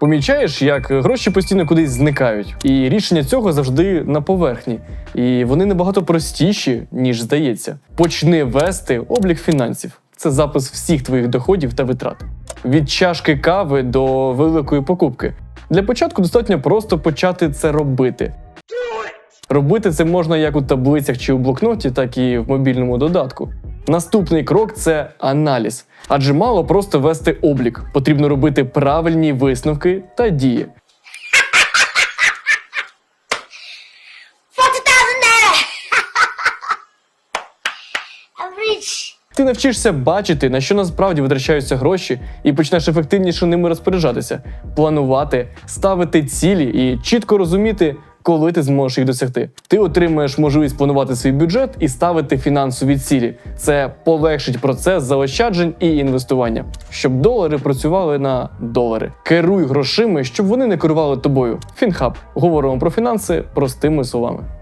Помічаєш, як гроші постійно кудись зникають, і рішення цього завжди на поверхні. І вони набагато простіші, ніж здається. Почни вести облік фінансів. Це запис всіх твоїх доходів та витрат. Від чашки кави до великої покупки. Для початку достатньо просто почати це робити. Робити це можна як у таблицях чи у блокноті, так і в мобільному додатку. Наступний крок це аналіз. Адже мало просто вести облік, потрібно робити правильні висновки та дії. Ти навчишся бачити, на що насправді витрачаються гроші, і почнеш ефективніше ними розпоряджатися, планувати, ставити цілі і чітко розуміти, коли ти зможеш їх досягти. Ти отримаєш можливість планувати свій бюджет і ставити фінансові цілі. Це полегшить процес заощаджень і інвестування, щоб долари працювали на долари. Керуй грошима, щоб вони не керували тобою. Фінхаб говоримо про фінанси простими словами.